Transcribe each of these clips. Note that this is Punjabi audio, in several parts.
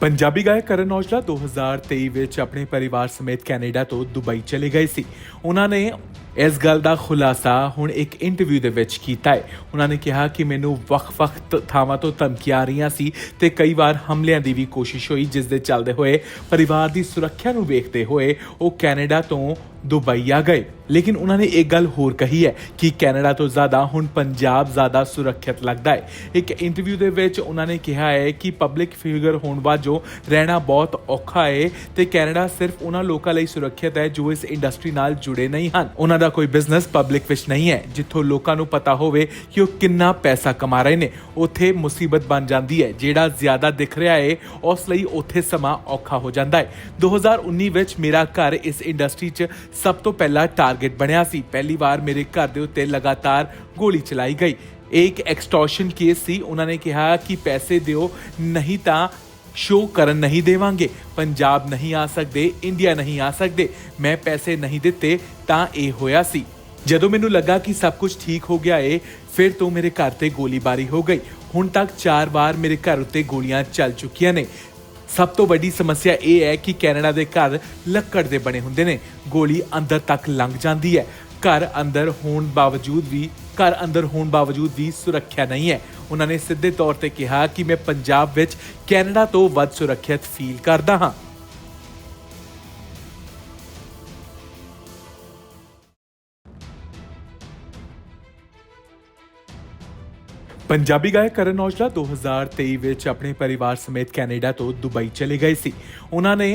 ਪੰਜਾਬੀ ਗਾਇਕ ਕਰਨ ਔਜਲਾ 2023 ਵਿੱਚ ਆਪਣੇ ਪਰਿਵਾਰ ਸਮੇਤ ਕੈਨੇਡਾ ਤੋਂ ਦੁਬਈ ਚਲੇ ਗਏ ਸੀ। ਉਹਨਾਂ ਨੇ ਇਸ ਗੱਲ ਦਾ ਖੁਲਾਸਾ ਹੁਣ ਇੱਕ ਇੰਟਰਵਿਊ ਦੇ ਵਿੱਚ ਕੀਤਾ ਹੈ। ਉਹਨਾਂ ਨੇ ਕਿਹਾ ਕਿ ਮੈਨੂੰ ਵੱਖ-ਵੱਖ ਤ- ਥਾਵਾਂ ਤੋਂ ਧਮਕੀਆਂ ਆ ਰਹੀਆਂ ਸੀ ਤੇ ਕਈ ਵਾਰ ਹਮਲਿਆਂ ਦੀ ਵੀ ਕੋਸ਼ਿਸ਼ ਹੋਈ, ਜਿਸ ਦੇ ਚੱਲਦੇ ਹੋਏ ਪਰਿਵਾਰ ਦੀ ਸੁਰੱਖਿਆ ਨੂੰ ਵੇਖਦੇ ਹੋਏ ਉਹ ਕੈਨੇਡਾ ਤੋਂ ਦੁਬਈ ਆ ਗਏ। ਲੇਕਿਨ ਉਹਨਾਂ ਨੇ ਇੱਕ ਗੱਲ ਹੋਰ ਕਹੀ ਹੈ ਕਿ ਕੈਨੇਡਾ ਤੋਂ ਜ਼ਿਆਦਾ ਹੁਣ ਪੰਜਾਬ ਜ਼ਿਆਦਾ ਸੁਰੱਖਿਅਤ ਲੱਗਦਾ ਹੈ। ਇੱਕ ਇੰਟਰਵਿਊ ਦੇ ਵਿੱਚ ਉਹਨਾਂ ਨੇ ਕਿਹਾ ਹੈ ਕਿ ਪਬਲਿਕ ਫਿਗਰ ਹੋਣ ਵਾਜੋਂ ਰਹਿਣਾ ਬਹੁਤ ਔਖਾ ਹੈ ਤੇ ਕੈਨੇਡਾ ਸਿਰਫ ਉਹਨਾਂ ਲੋਕਾਂ ਲਈ ਸੁਰੱਖਿਅਤ ਹੈ ਜੋ ਇਸ ਇੰਡਸਟਰੀ ਨਾਲ ਜੁੜੇ ਨਹੀਂ ਹਨ। ਉਹਨਾਂ ਦਾ ਕੋਈ ਬਿਜ਼ਨਸ ਪਬਲਿਕ ਵਿੱਚ ਨਹੀਂ ਹੈ, ਜਿੱਥੋਂ ਲੋਕਾਂ ਨੂੰ ਪਤਾ ਹੋਵੇ ਕਿ ਉਹ ਕਿੰਨਾ ਪੈਸਾ ਕਮਾ ਰਹੇ ਨੇ। ਉੱਥੇ ਮੁਸੀਬਤ ਬਣ ਜਾਂਦੀ ਹੈ, ਜਿਹੜਾ ਜ਼ਿਆਦਾ ਦਿਖ ਰਿਹਾ ਹੈ, ਉਸ ਲਈ ਉੱਥੇ ਸਮਾਂ ਔਖਾ ਹੋ ਜਾਂਦਾ ਹੈ। 2019 ਵਿੱਚ ਮੇਰਾ ਘਰ ਇਸ ਇੰਡਸਟਰੀ 'ਚ ਸਭ ਤੋਂ ਪਹਿਲਾ ਟਾਰਗੇਟ ਬਣਿਆ ਸੀ। ਪਹਿਲੀ ਵਾਰ ਮੇਰੇ ਘਰ ਦੇ ਉੱਤੇ ਲਗਾਤਾਰ ਗੋਲੀ ਚਲਾਈ ਗਈ। ਇਹ ਇੱਕ ਐਕਸਟੋਰਸ਼ਨ ਕੇਸ ਸੀ। ਉਹਨਾਂ ਨੇ ਕਿਹਾ ਕਿ ਪੈਸੇ ਦਿਓ, ਨਹੀਂ ਤਾਂ ਸ਼ੋ ਕਰਨ ਨਹੀਂ ਦੇਵਾਂਗੇ। ਪੰਜਾਬ ਨਹੀਂ ਆ ਸਕਦੇ ਇੰਡੀਆ ਨਹੀਂ ਆ ਸਕਦੇ। ਮੈਂ ਪੈਸੇ ਨਹੀਂ ਦਿੱਤੇ, ਤਾਂ ਇਹ ਹੋਇਆ ਸੀ। ਜਦੋਂ ਮੈਨੂੰ ਲੱਗਾ ਕਿ ਸਭ ਕੁਝ ਠੀਕ ਹੋ ਗਿਆ ਏ, ਫਿਰ ਤੋਂ ਮੇਰੇ ਘਰ ਤੇ ਗੋਲੀਬਾਰੀ ਹੋ ਗਈ। ਹੁਣ ਤੱਕ 4 ਵਾਰ ਮੇਰੇ ਘਰ ਉੱਤੇ ਗੋਲੀਆਂ ਚੱਲ ਚੁੱਕੀਆਂ ਨੇ। ਸਭ ਤੋਂ ਵੱਡੀ ਸਮੱਸਿਆ ਇਹ ਹੈ ਕਿ ਕੈਨੇਡਾ ਦੇ ਘਰ ਲੱਕੜ ਦੇ ਬਣੇ ਹੁੰਦੇ ਨੇ। ਗੋਲੀ ਅੰਦਰ ਤੱਕ ਲੰਘ ਜਾਂਦੀ ਹੈ। ਘਰ ਅੰਦਰ ਹੋਣ ਬਾਵਜੂਦ ਵੀ, ਘਰ ਅੰਦਰ ਹੋਣ ਬਾਵਜੂਦ ਵੀ ਸੁਰੱਖਿਆ ਨਹੀਂ ਹੈ। ਉਹਨਾਂ ਨੇ ਸਿੱਧੇ ਤੌਰ ਤੇ ਕਿਹਾ ਕਿ ਮੈਂ ਪੰਜਾਬ ਵਿੱਚ ਕੈਨੇਡਾ ਤੋਂ ਵੱਧ ਸੁਰੱਖਿਅਤ ਫੀਲ ਕਰਦਾ ਹਾਂ। ਪੰਜਾਬੀ ਗਾਇਕ ਕਰਨ ਔਜਲਾ 2023 ਵਿੱਚ ਆਪਣੇ ਪਰਿਵਾਰ ਸਮੇਤ ਕੈਨੇਡਾ ਤੋਂ ਦੁਬਈ ਚਲੇ ਗਏ ਸੀ। ਉਹਨਾਂ ਨੇ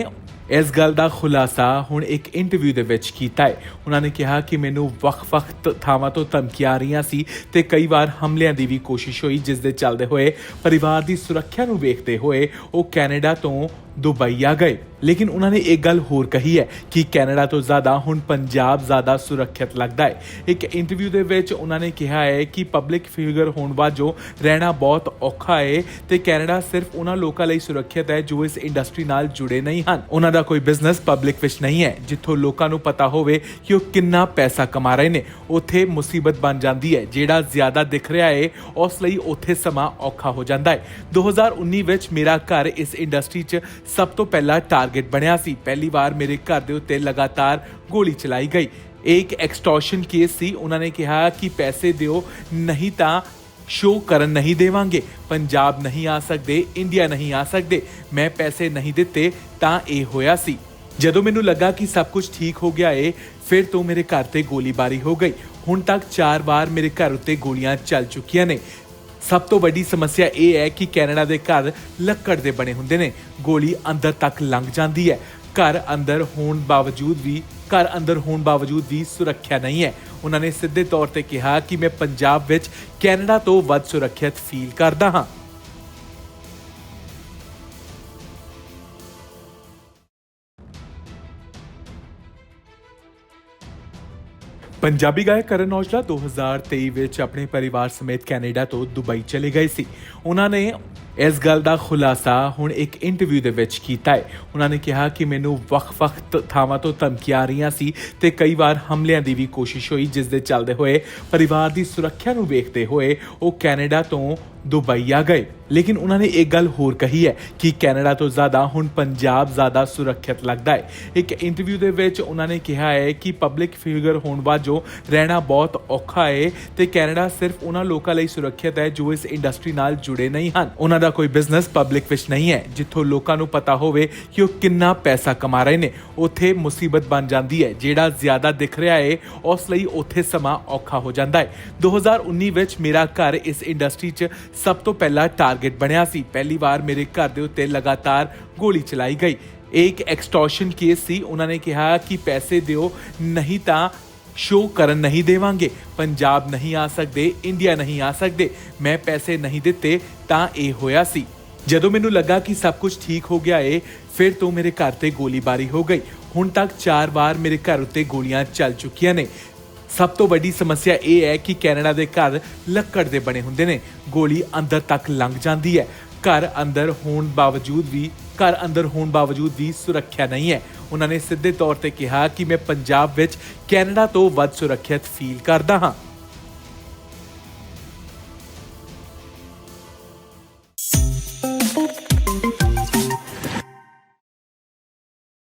ਇਸ ਗੱਲ ਦਾ ਖੁਲਾਸਾ ਹੁਣ ਇੱਕ ਇੰਟਰਵਿਊ ਦੇ ਵਿੱਚ ਕੀਤਾ ਹੈ। ਉਹਨਾਂ ਨੇ ਕਿਹਾ ਕਿ ਮੈਨੂੰ ਵੱਖ-ਵੱਖ ਤ- ਥਾਵਾਂ ਤੋਂ ਧਮਕੀਆਂ ਆ ਰਹੀਆਂ ਸੀ ਤੇ ਕਈ ਵਾਰ ਹਮਲਿਆਂ ਦੀ ਵੀ ਕੋਸ਼ਿਸ਼ ਹੋਈ, ਜਿਸ ਦੇ ਚੱਲਦੇ ਹੋਏ ਪਰਿਵਾਰ ਦੀ ਸੁਰੱਖਿਆ ਨੂੰ ਵੇਖਦੇ ਹੋਏ ਉਹ ਕੈਨੇਡਾ ਤੋਂ ਦੁਬਈ ਆ ਗਏ। ਲੇਕਿਨ ਉਹਨਾਂ ਨੇ ਇੱਕ ਗੱਲ ਹੋਰ ਕਹੀ ਹੈ ਕਿ ਕੈਨੇਡਾ ਤੋਂ ਜ਼ਿਆਦਾ ਹੁਣ ਪੰਜਾਬ ਜ਼ਿਆਦਾ ਸੁਰੱਖਿਅਤ ਲੱਗਦਾ ਹੈ। ਇੱਕ ਇੰਟਰਵਿਊ ਦੇ ਵਿੱਚ ਉਹਨਾਂ ਨੇ ਕਿਹਾ ਹੈ ਕਿ ਪਬਲਿਕ ਫਿਗਰ ਹੋਣ ਵਾਜੋਂ ਰਹਿਣਾ ਬਹੁਤ ਔਖਾ ਹੈ ਤੇ ਕੈਨੇਡਾ ਸਿਰਫ ਉਹਨਾਂ ਲੋਕਾਂ ਲਈ ਸੁਰੱਖਿਅਤ ਹੈ ਜੋ ਇਸ ਇੰਡਸਟਰੀ ਨਾਲ ਜੁੜੇ ਨਹੀਂ ਹਨ। ਉਹਨਾਂ ਦਾ ਕੋਈ ਬਿਜ਼ਨਸ ਪਬਲਿਕ ਵਿੱਚ ਨਹੀਂ ਹੈ, ਜਿੱਥੋਂ ਲੋਕਾਂ ਨੂੰ ਪਤਾ ਹੋਵੇ ਕਿ ਉਹ ਕਿੰਨਾ ਪੈਸਾ ਕਮਾ ਰਹੇ ਨੇ। ਉੱਥੇ ਮੁਸੀਬਤ ਬਣ ਜਾਂਦੀ ਹੈ, ਜਿਹੜਾ ਜ਼ਿਆਦਾ ਦਿਖ ਰਿਹਾ ਹੈ ਉਸ ਲਈ ਉੱਥੇ ਸਮਾਂ ਔਖਾ ਹੋ ਜਾਂਦਾ ਹੈ। 2019 ਵਿੱਚ ਮੇਰਾ ਘਰ ਇਸ ਇੰਡਸਟਰੀ 'ਚ ਸਭ ਤੋਂ ਪਹਿਲਾ ਟਾਰਗੇਟ ਬਣਿਆ ਸੀ। ਪਹਿਲੀ ਵਾਰ ਮੇਰੇ ਘਰ ਦੇ ਉੱਤੇ ਲਗਾਤਾਰ ਗੋਲੀ ਚਲਾਈ ਗਈ। ਇਹ ਇੱਕ ਐਕਸਟੋਰਸ਼ਨ ਕੇਸ ਸੀ। ਉਹਨਾਂ ਨੇ ਕਿਹਾ ਕਿ ਪੈਸੇ ਦਿਓ, ਨਹੀਂ ਤਾਂ ਸ਼ੋਅ ਕਰਨ ਨਹੀਂ ਦੇਵਾਂਗੇ। ਪੰਜਾਬ ਨਹੀਂ ਆ ਸਕਦੇ, ਇੰਡੀਆ ਨਹੀਂ ਆ ਸਕਦੇ। ਮੈਂ ਪੈਸੇ ਨਹੀਂ ਦਿੱਤੇ, ਤਾਂ ਇਹ ਹੋਇਆ ਸੀ। ਜਦੋਂ ਮੈਨੂੰ ਲੱਗਾ ਕਿ ਸਭ ਕੁਝ ਠੀਕ ਹੋ ਗਿਆ ਏ, ਫਿਰ ਤੋਂ ਮੇਰੇ ਘਰ ਤੇ ਗੋਲੀਬਾਰੀ ਹੋ ਗਈ। ਹੁਣ ਤੱਕ 4 ਵਾਰ ਮੇਰੇ ਘਰ ਉੱਤੇ ਗੋਲੀਆਂ ਚੱਲ ਚੁੱਕੀਆਂ ਨੇ। ਸਭ ਤੋਂ ਵੱਡੀ ਸਮੱਸਿਆ ਇਹ ਹੈ ਕਿ ਕੈਨੇਡਾ ਦੇ ਘਰ ਲੱਕੜ ਦੇ ਬਣੇ ਹੁੰਦੇ ਨੇ। ਗੋਲੀ ਅੰਦਰ ਤੱਕ ਲੰਘ ਜਾਂਦੀ ਹੈ। ਘਰ ਅੰਦਰ ਹੋਣ ਬਾਵਜੂਦ ਵੀ, ਘਰ ਅੰਦਰ ਹੋਣ ਬਾਵਜੂਦ ਵੀ ਸੁਰੱਖਿਆ ਨਹੀਂ ਹੈ। ਉਹਨਾਂ ਨੇ ਸਿੱਧੇ ਤੌਰ ਤੇ ਕਿਹਾ ਕਿ ਮੈਂ ਪੰਜਾਬ ਵਿੱਚ ਕੈਨੇਡਾ ਤੋਂ ਵੱਧ ਸੁਰੱਖਿਅਤ ਫੀਲ ਕਰਦਾ ਹਾਂ। ਪੰਜਾਬੀ ਗਾਇਕ ਕਰਨ ਔਜਲਾ 2023 ਵਿੱਚ ਆਪਣੇ ਪਰਿਵਾਰ ਸਮੇਤ ਕੈਨੇਡਾ ਤੋਂ ਦੁਬਈ ਚਲੇ ਗਏ ਸੀ। ਉਹਨਾਂ ਨੇ ਇਸ ਗੱਲ ਦਾ ਖੁਲਾਸਾ ਹੁਣ ਇੱਕ ਇੰਟਰਵਿਊ ਦੇ ਵਿੱਚ ਕੀਤਾ ਹੈ। ਉਹਨਾਂ ਨੇ ਕਿਹਾ ਕਿ ਮੈਨੂੰ ਵੱਖ-ਵੱਖ ਤ- ਥਾਵਾਂ ਤੋਂ ਧਮਕੀਆਂ ਆ ਰਹੀਆਂ ਸੀ ਤੇ ਕਈ ਵਾਰ ਹਮਲਿਆਂ ਦੀ ਵੀ ਕੋਸ਼ਿਸ਼ ਹੋਈ ਜਿਸ ਦੇ ਚੱਲਦੇ ਹੋਏ ਪਰਿਵਾਰ ਦੀ ਸੁਰੱਖਿਆ ਨੂੰ ਵੇਖਦੇ ਹੋਏ ਉਹ ਕੈਨੇਡਾ ਤੋਂ ਦੁਬਈ ਆ ਗਏ। ਲੇਕਿਨ ਉਹਨਾਂ ਨੇ ਇੱਕ ਗੱਲ ਹੋਰ ਕਹੀ ਹੈ ਕਿ ਕੈਨੇਡਾ ਤੋਂ ਜ਼ਿਆਦਾ ਹੁਣ ਪੰਜਾਬ ਜ਼ਿਆਦਾ ਸੁਰੱਖਿਅਤ ਲੱਗਦਾ ਹੈ। ਇੱਕ ਇੰਟਰਵਿਊ ਦੇ ਵਿੱਚ ਉਹਨਾਂ ਨੇ ਕਿਹਾ ਹੈ ਕਿ ਪਬਲਿਕ ਫਿਗਰ ਹੋਣ ਵਾਜੋਂ ਰਹਿਣਾ ਬਹੁਤ ਔਖਾ ਹੈ ਤੇ ਕੈਨੇਡਾ ਸਿਰਫ ਉਹਨਾਂ ਲੋਕਾਂ ਲਈ ਸੁਰੱਖਿਅਤ ਹੈ ਜੋ ਇਸ ਇੰਡਸਟਰੀ ਨਾਲ ਜੁੜੇ ਨਹੀਂ ਹਨ। ਉਹਨਾਂ ਦਾ ਕੋਈ ਬਿਜ਼ਨਸ ਪਬਲਿਕ ਵਿੱਚ ਨਹੀਂ ਹੈ, ਜਿੱਥੋਂ ਲੋਕਾਂ ਨੂੰ ਪਤਾ ਹੋਵੇ ਕਿ ਉਹ ਕਿੰਨਾ ਪੈਸਾ ਕਮਾ ਰਹੇ ਨੇ, ਉੱਥੇ ਮੁਸੀਬਤ ਬਣ ਜਾਂਦੀ ਹੈ, ਜਿਹੜਾ ਜ਼ਿਆਦਾ ਦਿਖ ਰਿਹਾ ਹੈ ਉਸ ਲਈ ਉੱਥੇ ਸਮਾਂ ਔਖਾ ਹੋ ਜਾਂਦਾ ਹੈ। 2019 ਵਿੱਚ ਮੇਰਾ ਘਰ ਇਸ ਇੰਡਸਟਰੀ 'ਚ ਸਭ ਤੋਂ ਪਹਿਲਾ ਟਾਰਗੇਟ ਬਣਿਆ ਸੀ। ਪਹਿਲੀ ਵਾਰ ਮੇਰੇ ਘਰ ਦੇ ਉੱਤੇ ਲਗਾਤਾਰ ਗੋਲੀ ਚਲਾਈ ਗਈ। ਇਹ ਇੱਕ ਐਕਸਟੋਰਸ਼ਨ ਕੇਸ ਸੀ। ਉਹਨਾਂ ਨੇ ਕਿਹਾ ਕਿ ਪੈਸੇ ਦਿਓ, ਨਹੀਂ ਤਾਂ ਸ਼ੋਅ ਕਰਨ ਨਹੀਂ ਦੇਵਾਂਗੇ। ਪੰਜਾਬ ਨਹੀਂ ਆ ਸਕਦੇ, ਇੰਡੀਆ ਨਹੀਂ ਆ ਸਕਦੇ। ਮੈਂ ਪੈਸੇ ਨਹੀਂ ਦਿੱਤੇ, ਤਾਂ ਇਹ ਹੋਇਆ ਸੀ। ਜਦੋਂ ਮੈਨੂੰ ਲੱਗਾ ਕਿ ਸਭ ਕੁਝ ਠੀਕ ਹੋ ਗਿਆ ਏ, ਫਿਰ ਤੋਂ ਮੇਰੇ ਘਰ ਤੇ ਗੋਲੀਬਾਰੀ ਹੋ ਗਈ। ਹੁਣ ਤੱਕ 4 ਵਾਰ ਮੇਰੇ ਘਰ ਉੱਤੇ ਗੋਲੀਆਂ ਚੱਲ ਚੁੱਕੀਆਂ ਨੇ। ਸਭ ਤੋਂ ਵੱਡੀ ਸਮੱਸਿਆ ਇਹ ਹੈ ਕਿ ਕੈਨੇਡਾ ਦੇ ਘਰ ਲੱਕੜ ਦੇ ਬਣੇ ਹੁੰਦੇ ਨੇ। ਗੋਲੀ ਅੰਦਰ ਤੱਕ ਲੰਘ ਜਾਂਦੀ ਹੈ। ਘਰ ਅੰਦਰ ਹੋਣ ਬਾਵਜੂਦ ਵੀ, ਘਰ ਅੰਦਰ ਹੋਣ ਬਾਵਜੂਦ ਵੀ ਸੁਰੱਖਿਆ ਨਹੀਂ ਹੈ। ਉਹਨਾਂ ਨੇ ਸਿੱਧੇ ਤੌਰ ਤੇ ਕਿਹਾ ਕਿ ਮੈਂ ਪੰਜਾਬ ਵਿੱਚ ਕੈਨੇਡਾ ਤੋਂ ਵੱਧ ਸੁਰੱਖਿਅਤ ਫੀਲ ਕਰਦਾ ਹਾਂ।